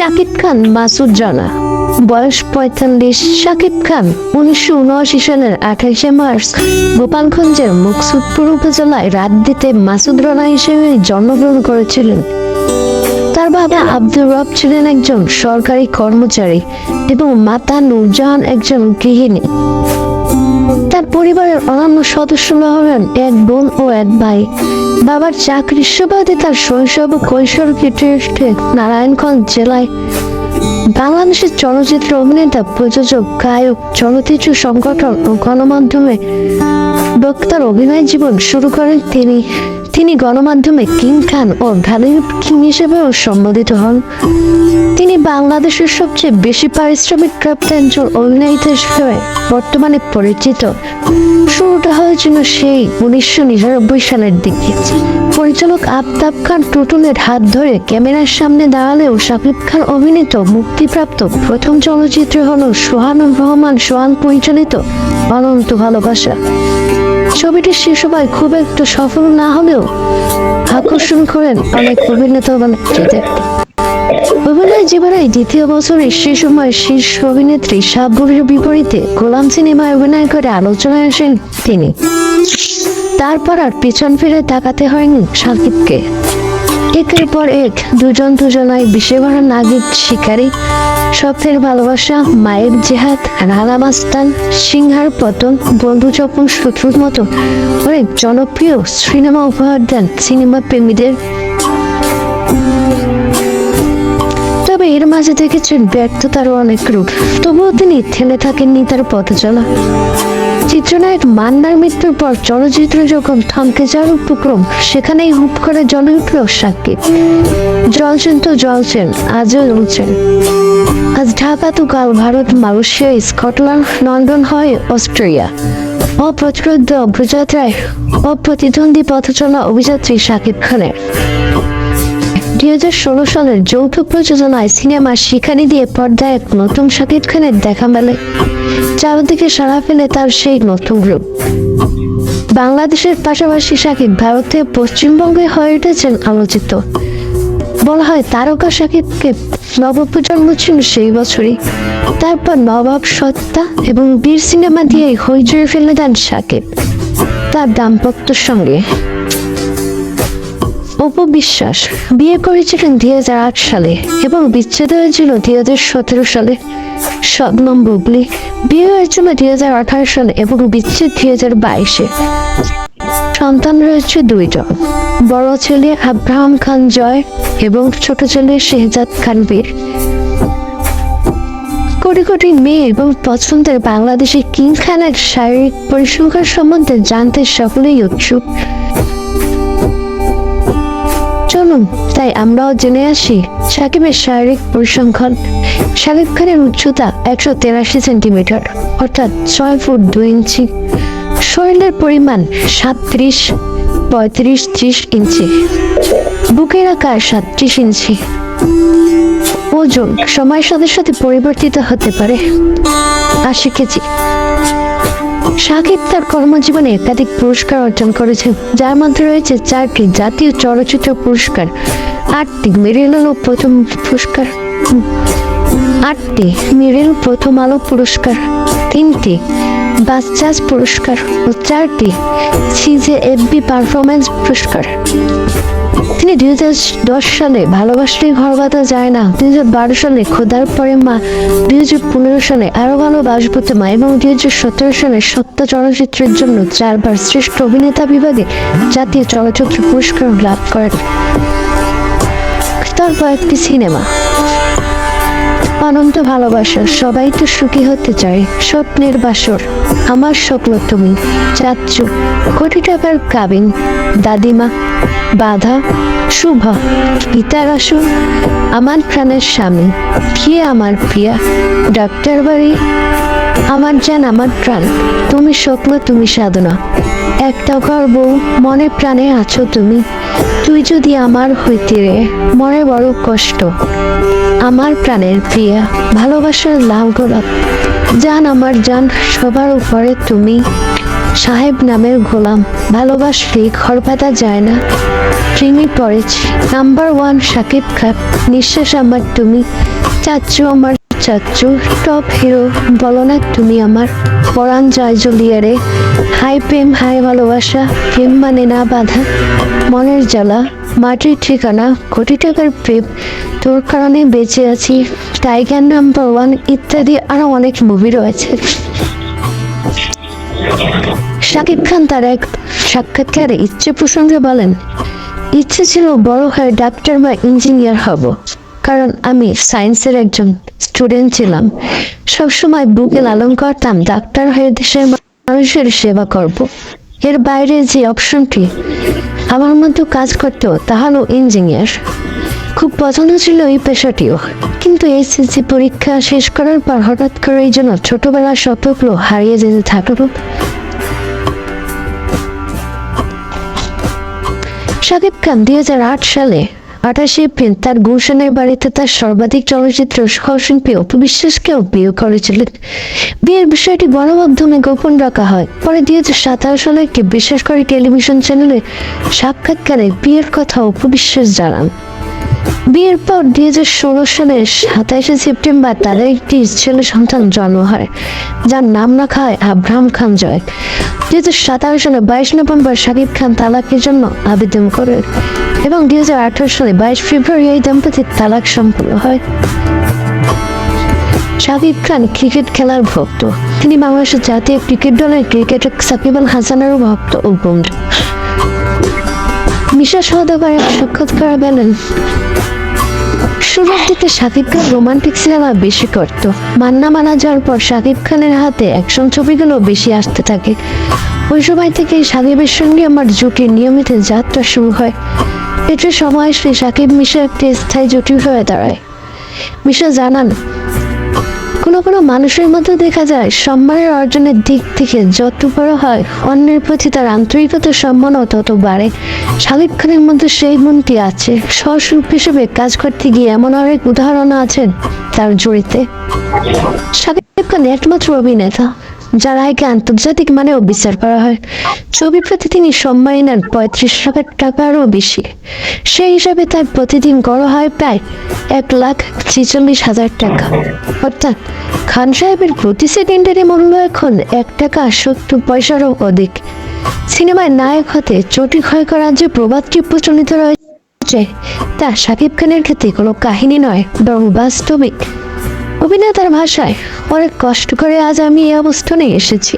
শাকিব খান, মাসুদ রানা। বয়স পঁয়তাল্লিশ, শাকিব খান, উনিশশো উনআশি সালের আঠাশে মার্চ, গোপালগঞ্জের মুকসুদপুর উপজেলায় রাত দিতে মাসুদ রানা হিসেবে জন্মগ্রহণ করেছিলেন। তার বাবা আব্দুর রব ছিলেন একজন সরকারি কর্মচারী এবং মাতা নূরজাহান একজন গৃহিণী। তার পরিবারের অন্যান্য সদস্যরা হলেন এক বোন ও এক ভাই। বাবার চাকরির সুবাদে তার শৈশব কৈশোর কেটে এসে নারায়ণগঞ্জ জেলায় বাংলাদেশের চলচ্চিত্র অভিনেতা, প্রযোজক, গায়ক, চলচ্চিত্র সংগঠন ও গণমাধ্যমে বক্তার অভিনয় জীবন শুরু করেন তিনি। তিনি গণমাধ্যমে কিং খান ও ঢালিউড কিং হিসেবেও সম্বোধিত হন। তিনি বাংলাদেশের সবচেয়ে বেশি পারিশ্রমিক প্রাপ্ত একজন অভিনেতা হিসেবে বর্তমানে পরিচিত। শুরুটা হয়েছিল সেই উনিশশো নিরানব্বই সালের দিকে। পরিচালক আফতাব খান টুটুলের হাত ধরে ক্যামেরার সামনে দাঁড়ালেও শাকিব খান অভিনীত মুক্তিপ্রাপ্ত প্রথম চলচ্চিত্র হল সোহানুর রহমান সোহান পরিচালিত অনন্ত ভালোবাসা। ছবিটি সে সময় খুব একটু সফল না হলেও আকর্ষণ করেন অনেক অভিনেতা অভিনেত্রীদের অভিনয় জীবনের দ্বিতীয় বছরে সে সময় শীর্ষ অভিনেত্রী সাবুরের বিপরীতে গোলাম সিনেমায় অভিনয় করে আলোচনায় আসেন তিনি। তারপর আর পিছন ফিরে তাকাতে হয়নি সাকিবকে। একের পর এক, দুজন দুজনায় বিষে ভরা নাগিক শিকারী। স্বপ্নের ভালোবাসা, মায়ের জেহাদ, রানা মাস্তান, সিংহার পতন, বন্ধু চপন শত্রুর মতো। অনেক জনপ্রিয় সিনেমা উপহার দেন সিনেমা প্রেমীদের। তবে এর মাঝে দেখেছেন ব্যর্থতারও অনেক রূপ। তবুও তিনি থেমে থাকেননি তার পথ চলা চিত্রনায়ক মান্নার মৃত্যুর পর চলচ্চিত্র যখন থমকে যাওয়ার উপক্রম সেখানেই হুপ করে জলে উঠল সাকিব। জলছেন তো জলছেন আজও জ্বলছেন আজ ঢাকা তো কাল ভারত, মালয়েশিয়া, স্কটল্যান্ড, লন্ডন হয় অস্ট্রেলিয়া অপ্রতিরোধ অগ্রযাত্রায় অপ্রতিদ্বন্দ্বী পথ চলা অভিযাত্রী সাকিব খানের। দুই হাজার ষোলো সালের যৌথ প্রযোজনায় সিনেমা শিখানি দিয়ে পর্দায় এক নতুন শাকিব খানের দেখা মেলে। চারদিকে সারা ফেলে তার সেই নতুন রূপ। বাংলাদেশের পাশাপাশি শাকিব ভারতে পশ্চিমবঙ্গে হয়ে উঠেছেন আলোচিত। বলা হয় তারকা শাকিবকে নবপ্রজন্ম ছিল সেই বছরই। তারপর নবাব সত্তা এবং বীর সিনেমা দিয়ে হইচই ফেলে দেন শাকিব। তার দাম্পত্যর সঙ্গে। অপু বিশ্বাস বিয়ে করেছিলেন দুই হাজার আট সালে এবং বিচ্ছেদ হয়েছিল দুই হাজার সতেরো সালে। শবনম বুবলি বিয়ে হয়েছিল দুই হাজার আঠারো সালে এবং বিচ্ছেদ দুই হাজার বাইশে। সন্তান রয়েছে দুইজন। বড় ছেলে আব্রাহাম খান জয় এবং ছোট ছেলে শেহজাদ খান বীর। কোটি কোটি মেয়ে এবং পছন্দের বাংলাদেশি কিং খানের শারীরিক পরিসংখ্যান সম্বন্ধে জানতে সকলেই উৎসুক। চলুন, তাই আমরাও জেনে আসি সাকিবের শারীরিক পরিসংখ্যান। শাকিব খানের উচ্চতা একশো তেরাশি সেন্টিমিটার, অর্থাৎ ছয় ফুট দুই ইঞ্চি। শরীরের পরিমাণ সাতত্রিশ, পঁয়ত্রিশ ত্রিশ ইঞ্চি। বুকের আকার সাতত্রিশ ইঞ্চি। ওজন সময়ের সাথে সাথে পরিবর্তিত হতে পারে। আশি কেজি। সাকিব তার কর্মজীবনে একাধিক পুরস্কার অর্জন করেছেন যার মধ্যে রয়েছে চারটি জাতীয় চলচ্চিত্র পুরস্কার, আটটি মেরিল ও প্রথম পুরস্কার। আটটি, মেরিল প্রথম আলো পুরস্কার, তিনটি বাচ্চাস পুরস্কার ও চারটি, সিজে এফবি পারফরমেন্স পুরস্কার। তিনি দুই হাজার দশ সালে ভালোবাসলে ঘর বাঁধা যায় না, দুই হাজার বারো সালে খোদার পরে মা, দুই হাজার পনেরো সালে আরও ভালোবাসবো মা এবং দুই হাজার সতেরো সালে সত্য চলচ্চিত্রের জন্য চারবার শ্রেষ্ঠ অভিনেতা বিভাগে জাতীয় চলচ্চিত্র পুরস্কার লাভ করেন। তারপর একটি সিনেমা অনন্ত ভালোবাসা, সবাই তো সুখী হতে চায়, স্বপ্নের বাসর। আমার স্বপ্ন তুমি, চাচ্ছু, কোটি টাকার কাবিন দাদিমা, বাধা, শুভ। পিতার আসু আমার প্রাণের স্বামী, কে আমার প্রিয়া? ডাক্তার বাড়ি আমার জান, আমার প্রাণ। তুমি স্বপ্ন, তুমি সাধনা। একটা গর্ব মনে প্রাণে আছো তুমি? তুই যদি আমার হইতে রে, মনে বড় কষ্ট। আমার প্রাণের প্রিয়া, ভালোবাসার লাল গোলাপ। জান, আমার জান, সবার উপরে তুমি। সাহেব নামের গোলাম ভালোবাসলে ঘর পাতা যায় না। প্রেমে পড়েছি নাম্বার ওয়ান সাকিব খান। নিঃশ্বাস আমার তুমি চাচ্চু আমার চাচ্চু টপ হিরো। বলো না তুমি আমার পরাণ জয় জলিয়ারে। হাই প্রেম, হাই ভালোবাসা, প্রেম মানে না বাধা। মনের জ্বালা, মাটির ঠিকানা, কোটি টাকার প্রেম। তোর কারণে বেঁচে আছি। টাইগার নাম্বার ওয়ান ইত্যাদি আরও অনেক মুভি রয়েছে। শাকিব খান তার এক সাক্ষাৎকারে ইচ্ছে প্রসঙ্গে বলেন, ইচ্ছে ছিল বড় হয়ে ডাক্তার বা ইঞ্জিনিয়ার হব। কারণ আমি সায়েন্সের একজন স্টুডেন্ট ছিলাম। সবসময় বুকে লালন করতাম, ডাক্তার হয়ে দেশের মানুষের সেবা করব। এর বাইরে যে অপশনটি আমার মধ্যে কাজ করতো তা হলো ইঞ্জিনিয়ার। খুব পছন্দ ছিল এই পেশাটিও। কিন্তু এসএসসি পরীক্ষা শেষ করার পর হঠাৎ করে এই জন্য ছোটবেলার স্বপ্নগুলো হারিয়ে যেতে থাকল। শাকিব খান দুই হাজার আট সালে আঠাশে এপ্রিল তার গুলশানের বাড়িতে তার সর্বাধিক চলচ্চিত্র সহশিল্পী অপু বিশ্বাসকেও বিয়ে করেছিলেন। বিয়ের বিষয়টি গণমাধ্যমে গোপন রাখা হয়। পরে দুই হাজার সাতাশ সালে একটি করে টেলিভিশন চ্যানেলে সাক্ষাৎকারে বিয়ের কথা অপু বিশ্বাস জানান। বিয়ের পর দুই হাজার ষোলো সালের সাতাইশে সেপ্টেম্বর তাদের একটি ছেলে সন্তান জন্ম হয়, যার নাম রাখা হয় আব্রাহাম খান জয়। দুই হাজার সতেরো সালে বাইশ নভেম্বর শাকিব খান তালাকের জন্য আবেদন করেন এবং দুই হাজার আঠারো সালে বাইশ ফেব্রুয়ারি এই দম্পতির তালাক সম্পন্ন হয়। শাকিব খান ক্রিকেট খেলার ভক্ত। তিনি বাংলাদেশের জাতীয় ক্রিকেট দলের ক্রিকেটার সাকিব আল হাসানেরও ভক্ত ও বন্ধু মিশা সহদাবার এক সাক্ষাৎকার বলেন শুরুর দিকে শাকিব খান রোমান্টিক সিনেমা বেশি করত। মান্না মারা যাওয়ার পর শাকিব খানের হাতে অ্যাকশন ছবিগুলো বেশি আসতে থাকে। ওই সময় থেকে সাকিবের সঙ্গে আমার জুটির নিয়মিত যাত্রা শুরু হয়। এটা সময় শ্রী সাকিব মিশা একটি স্থায়ী জুটি হয়ে দাঁড়ায়। মিশা জানান কোনো কোনো মানুষের মধ্যে দেখা যায়, সম্মানের অর্জনের দিক থেকে যত বড় হয়, অন্যের প্রতি তার আন্তরিকতার সম্মানও তত বাড়ে। শাকিব খানের মধ্যে সেই গুণটি আছে। সহশিল্প হিসেবে কাজ করতে গিয়ে এমন অনেক উদাহরণ আছেন তার জড়িতে। শাকিব খান একমাত্র অভিনেতা। যার আয়কে আন্তর্জাতিক মানেও বিচার করা হয়। ছবির প্রতি তিনি সম্মানী নেন পঁয়ত্রিশ হাজার টাকারও বেশি। সেই হিসাবে তার প্রতিদিন গড় হয় প্রায় এক লাখ ছেচল্লিশ হাজার টাকা। অর্থাৎ খান সাহেবের প্রতি সেকেন্ডারি মূল্য এখন এক টাকা সত্তর পয়সারও অধিক। সিনেমায় নায়ক হতে চটি ক্ষয় করার যে প্রবাদটি প্রচলিত রয়েছে, তা শাকিব খানের ক্ষেত্রে কোনো কাহিনী নয়, বরং বাস্তবিক। অভিনেতার ভাষায় অনেক কষ্ট করে আজ আমি এই অবস্থানে এসেছি।